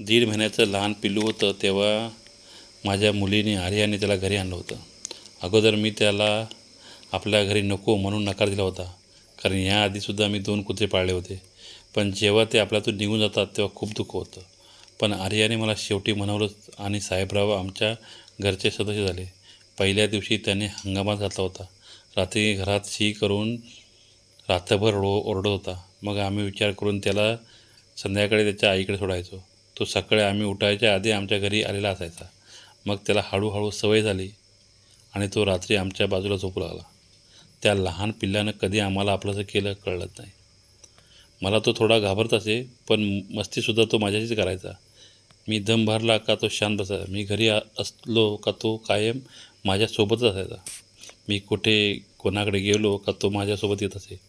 दीड महिन्याचं लहान पिल्लू होतं तेव्हा माझ्या मुलीने आर्याने त्याला घरी आणलं होतं. अगोदर मी त्याला आपल्या घरी नको म्हणून नकार दिला होता. कारण याआधीसुद्धा मी दोन कुत्रे पाळले होते. पण जेव्हा ते आपल्यातून निघून जातात तेव्हा खूप दुःख होतं. पण आर्याने मला शेवटी म्हणवलं आणि साहेबराव आमच्या घरचे सदस्य झाले. पहिल्या दिवशी त्याने हंगामात घातला होता. रात्री घरात शी करून रात्रभर ओरडत होता. मग आम्ही विचार करून त्याला संध्याकाळी त्याच्या आईकडे सोडायचो. तो सकाळी आम्ही उठायच्या आधी आमच्या घरी आलेला असायचा. मग त्याला हळूहळू सवय झाली आणि तो रात्री आमच्या बाजूला झोपू लागला. त्या लहान पिल्ल्यानं कधी आम्हाला आपलंसं केलं कळलं नाही. मला तो थोडा घाबरत असे पण मस्तीसुद्धा तो माझ्याशीच करायचा. मी दम भरला का तो शांत बसायचा मी घरी असलो का तो कायम माझ्यासोबतच असायचा. मी कुठे कोणाकडे गेलो का तो माझ्यासोबत येत असे?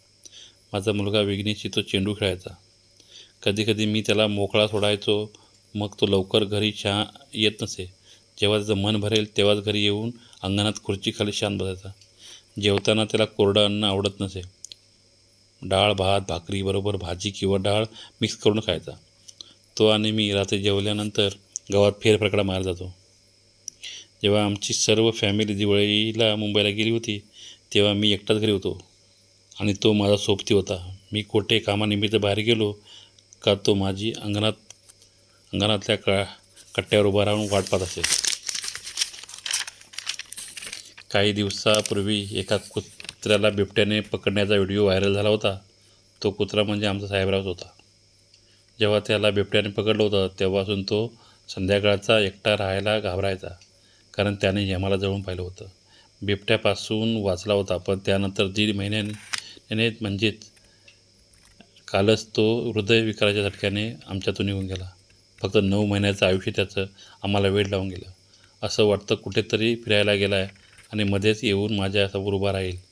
माझा मुलगा विघ्नेशी तो चेंडू खेळायचा. कधीकधी मी त्याला मोकळा सोडायचो मग तो लवकर घरी शा येत नसे. जेव्हा त्याचं मन भरेल तेव्हाच घरी येऊन अंगणात खुर्चीखाली शांत बसायचा. जेवताना त्याला कोरडं अन्न आवडत नसे. डाळ भात भाकरी बरोबर भाजी किंवा डाळ मिक्स करून खायचा. तो आणि मी रात्री जेवल्यानंतर गावात फेरफकडा मार जातो. जेव्हा आमची सर्व फॅमिली दिवाळीला मुंबईला गेली होती तेव्हा मी एकटाच घरी होतो. आणि तो माझा सोबती होता. मी कोठे कामानिमित्त बाहेर गेलो का तो माझी अंगणात अंगणातल्या क कट्ट्यावर उभा राहून वाट पाहत असे काही दिवसापूर्वी एका कुत्र्याला बिबट्याने पकडण्याचा व्हिडिओ व्हायरल झाला होता. तो कुत्रा म्हणजे आमचा साहेबरावच होता. जेव्हा त्याला बिबट्याने पकडलं होतं तेव्हापासून तो संध्याकाळचा एकटा राहायला घाबरायचा कारण त्याने यमाला जवळून पाहिलं होतं. बिबट्यापासून वाचला होता पण त्यानंतर दीड महिन्याने म्हणजेच कालच तो हृदयविकाराच्या झटक्याने आमच्यातून निघून गेला. फक्त नऊ महिन्याचं आयुष्य त्याचं आम्हाला वेळ लावून गेलं. असं वाटतं कुठेतरी फिरायला गेला आहे आणि मध्येच येऊन माझ्यासमोर उभा राहील.